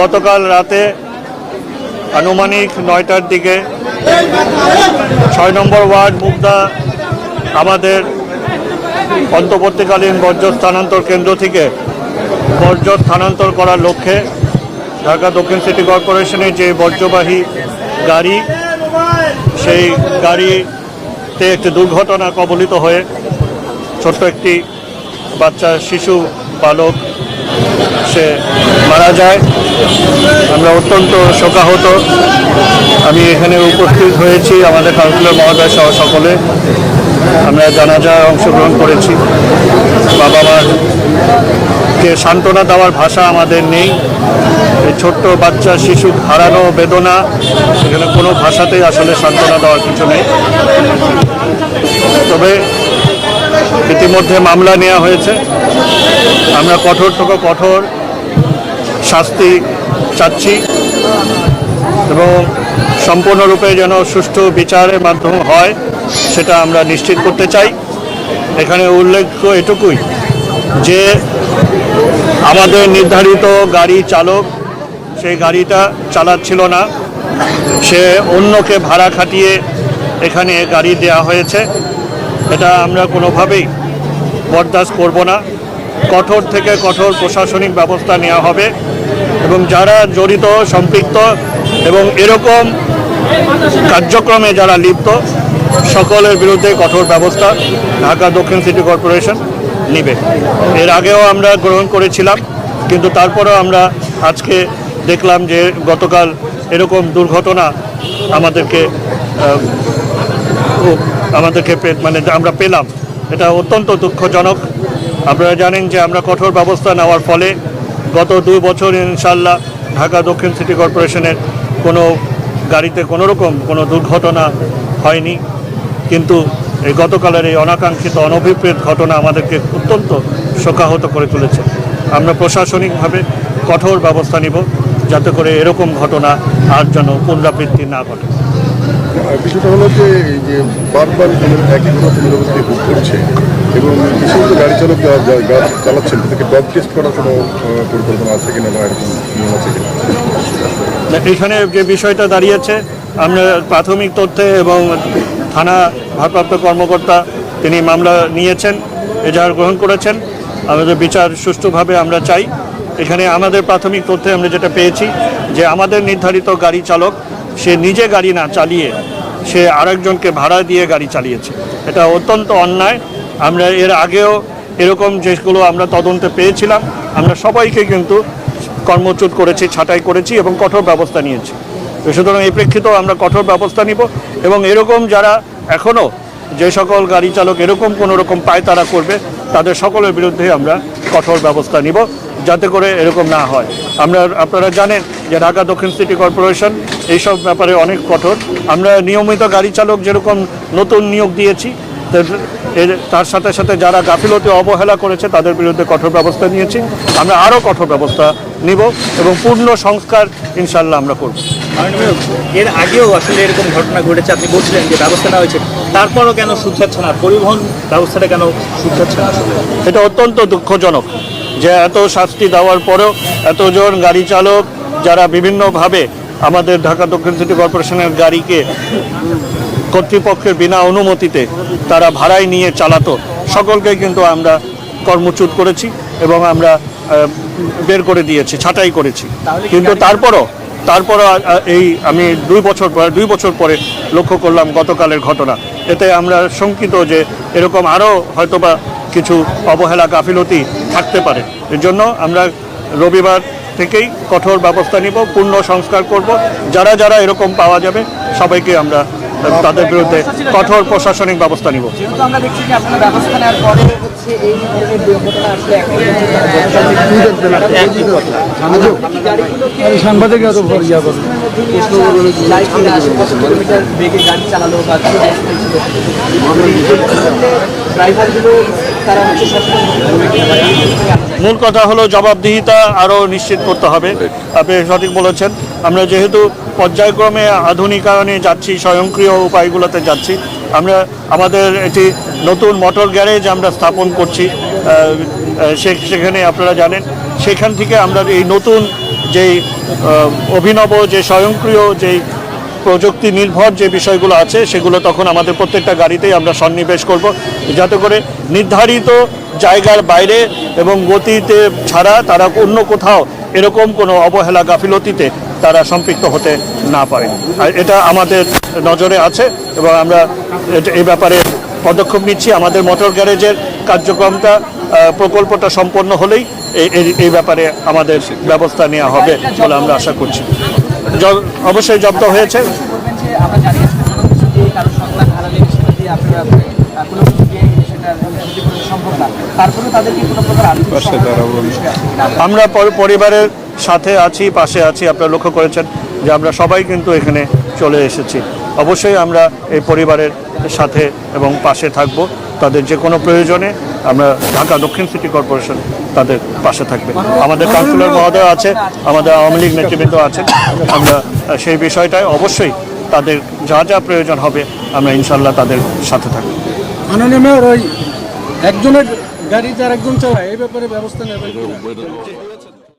গতকাল রাতে আনুমানিক নয়টার দিকে ছয় নম্বর ওয়ার্ড মুগদা আমাদের অন্তর্বর্তীকালীন বর্জ্য স্থানান্তর কেন্দ্র থেকে বর্জ্য স্থানান্তর করার লক্ষ্যে ঢাকা দক্ষিণ সিটি কর্পোরেশনের যে বর্জ্যবাহী গাড়ি, সেই গাড়িতে একটি দুর্ঘটনা কবলিত হয়ে ছোট্ট একটি বাচ্চা, শিশু, বালক সে মারা যায়। আমরা অত্যন্ত শোকাহত। আমি এখানে উপস্থিত হয়েছি আমাদের কাউন্সিলর মহোদয় সহ সকলে। আমরা জানাজায় অংশগ্রহণ করেছি। বাবা মার কে সান্ত্বনা দেওয়ার ভাষা আমাদের নেই। এই ছোট্ট বাচ্চা শিশু হারানো বেদনা এখানে কোনো ভাষাতেই আসলে সান্ত্বনা দেওয়ার কিছু নেই। তবে ইতিমধ্যে মামলা নেওয়া হয়েছে। আমরা কঠোর থেকে কঠোর শাস্তি চাচ্ছি এবং সম্পূর্ণরূপে যেন সুষ্ঠু বিচারের মাধ্যম হয়, সেটা আমরা নিশ্চিত করতে চাই। এখানে উল্লেখ্য এটুকুই যে আমাদের নির্ধারিত গাড়ি চালক সেই গাড়িটা চালাচ্ছিল না। সে অন্যকে ভাড়া খাটিয়ে এখানে গাড়ি দেওয়া হয়েছে। এটা আমরা কোনোভাবেই বরদাস্ত করব না। কঠোর থেকে কঠোর প্রশাসনিক ব্যবস্থা নেওয়া হবে এবং যারা জড়িত, সম্পৃক্ত এবং এরকম কার্যক্রমে যারা লিপ্ত, সকলের বিরুদ্ধে কঠোর ব্যবস্থা ঢাকা দক্ষিণ সিটি কর্পোরেশন নিবে। এর আগেও আমরা গ্রহণ করেছিলাম, কিন্তু তারপরেও আমরা আজকে দেখলাম যে গতকাল এরকম দুর্ঘটনা আমাদেরকে আমাদেরকে মানে আমরা পেলাম। এটা অত্যন্ত দুঃখজনক। আপনারা জানেন যে আমরা কঠোর ব্যবস্থা নেওয়ার ফলে গত দুই বছর ইনশাল্লাহ ঢাকা দক্ষিণ সিটি কর্পোরেশনের কোনো গাড়িতে কোনো রকম কোনো দুর্ঘটনা হয়নি। কিন্তু এই গতকালের এই অনাকাঙ্ক্ষিত অনভিপ্রেত ঘটনা আমাদেরকে অত্যন্ত শোকাহত করে তুলেছে। আমরা প্রশাসনিকভাবে কঠোর ব্যবস্থা নিব যাতে করে এরকম ঘটনা আর যেন পুনরাবৃত্তি না ঘটে। বিষয়টা হলো যে এই যে বারবার একই কোনো পুনরাবৃত্তি ভোগ করছে এবং কিছু গাড়ি চালক গাড়ি চালাচ্ছেন, তাদেরকে ডগ টেস্ট করার কোনো পরিকল্পনা আছে কিনা বা এরকম নিয়ম আছে কিনা? এখানে যে বিষয়টা দাঁড়িয়েছে, আমরা প্রাথমিক তথ্যে এবং থানা ভারপ্রাপ্ত কর্মকর্তা তিনি মামলা নিয়েছেন, এজাহার গ্রহণ করেছেন। আমাদের বিচার সুষ্ঠুভাবে আমরা চাই। এখানে আমাদের প্রাথমিক তথ্যে আমরা যেটা পেয়েছি, যে আমাদের নির্ধারিত গাড়ি চালক সে নিজে গাড়ি না চালিয়ে সে আরেকজনকে ভাড়া দিয়ে গাড়ি চালিয়েছে। এটা অত্যন্ত অন্যায়। আমরা এর আগেও এরকম যেগুলো আমরা তদন্তে পেয়েছিলাম, আমরা সবাইকে কিন্তু কর্মচ্যুত করেছি, ছাঁটাই করেছি এবং কঠোর ব্যবস্থা নিয়েছি। সুতরাং এই প্রেক্ষিতেও আমরা কঠোর ব্যবস্থা নিব এবং এরকম যারা এখনও যে সকল গাড়ি চালক এরকম কোনো রকম পায়তারা করবে, তাদের সকলের বিরুদ্ধে আমরা কঠোর ব্যবস্থা নিব, যাতে করে এরকম না হয়। আমরা, আপনারা জানেন যে ঢাকা দক্ষিণ সিটি কর্পোরেশন এইসব ব্যাপারে অনেক কঠোর। আমরা নিয়মিত গাড়ি চালক যেরকম নতুন নিয়োগ দিয়েছি তার- সাথে সাথে যারা গাফিলতি অবহেলা করেছে তাদের বিরুদ্ধে কঠোর ব্যবস্থা নিয়েছি। আমরা আরও কঠোর ব্যবস্থা নিব এবং পূর্ণ সংস্কার ইনশাল্লাহ আমরা করব। এর আগেও আসলে এরকম ঘটনা ঘটেছে। আপনি বলছিলেন যে ব্যবস্থা নেওয়া হয়েছে। তারপরও কেন শুধরাচ্ছে না? পরিবহন ব্যবস্থাটা কেন শুধরাচ্ছে না আসলে? এটা অত্যন্ত দুঃখজনক যে এত শাস্তি দেওয়ার পরেও এতজন গাড়ি চালক যারা বিভিন্নভাবে আমাদের ঢাকা দক্ষিণ সিটি কর্পোরেশনের গাড়িকে কর্তৃপক্ষের বিনা অনুমতিতে তারা ভাড়ায় নিয়ে চালাতো। সকলকে কিন্তু আমরা কর্মচ্যুত করেছি এবং আমরা বের করে দিয়েছি ছাঁটাই করেছি। কিন্তু তারপরও তারপরও আহ, এই আমি দুই বছর পরে দুই বছর পরে লক্ষ্য করলাম গতকালের ঘটনা। এতে আমরা শঙ্কিত যে এরকম আরও হয়তোবা কিছু অবহেলা গাফিলতি থাকতে পারে। এর জন্য আমরা রবিবার থেকেই কঠোর ব্যবস্থা নিব পূর্ণ সংস্কার করব। যারা যারা এরকম পাওয়া যাবে সবাইকে আমরা তাদের বিরুদ্ধে কঠোর প্রশাসনিক ব্যবস্থা নিব। ড্রাইভারগুলো মূল কথা হলো জবাবদিহিতা আরও নিশ্চিত করতে হবে। আপনি সঠিক বলেছেন। আমরা যেহেতু পর্যায়ক্রমে আধুনিকায়নে যাচ্ছি, স্বয়ংক্রিয় উপায়গুলোতে যাচ্ছি, আমরা আমাদের এটি নতুন মোটর গ্যারেজ আমরা স্থাপন করছি সেখানে আপনারা জানেন। সেখান থেকে আমরা এই নতুন যেই অভিনব, যে স্বয়ংক্রিয় যেই প্রযুক্তি নির্ভর যে বিষয়গুলো আছে, সেগুলো তখন আমাদের প্রত্যেকটা গাড়িতেই আমরা সন্নিবেশ করব। যাতে করে নির্ধারিত জায়গার বাইরে এবং গতিতে ছাড়া তারা অন্য কোথাও এরকম কোনো অবহেলা গাফিলতিতে তারা সম্পৃক্ত হতে না পারে। আর এটা আমাদের নজরে আছে এবং আমরা এই ব্যাপারে পদক্ষেপ নিচ্ছি। আমাদের মোটর গ্যারেজের কার্যক্রমটা প্রকল্পটা সম্পন্ন হলেই এই- ব্যাপারে আমাদের ব্যবস্থা নেওয়া হবে বলে আমরা আশা করছি। অবশ্যই জব্দ হয়েছে। আমরা পরিবারের সাথে আছি পাশে আছি আপনারা লক্ষ্য করেছেন যে আমরা সবাই কিন্তু এখানে চলে এসেছি। অবশ্যই আমরা এই পরিবারের সাথে এবং পাশে থাকব। তাদের যে কোনো প্রয়োজনে আমরা ঢাকা দক্ষিণ সিটি কর্পোরেশন তাদের পাশে থাকবে। আমাদের কাউন্সিলর মহোদয় আছে, আমাদের আওয়ামী লীগ নেতৃবৃন্দ আছেন। আমরা সেই বিষয়টায় অবশ্যই তাদের যা যা প্রয়োজন হবে আমরা ইনশাল্লাহ তাদের সাথে থাকব। মাননীয় মেয়র, ওই একজনের গাড়ি যার একজন চালায়, এই ব্যাপারে ব্যবস্থা নেবেন?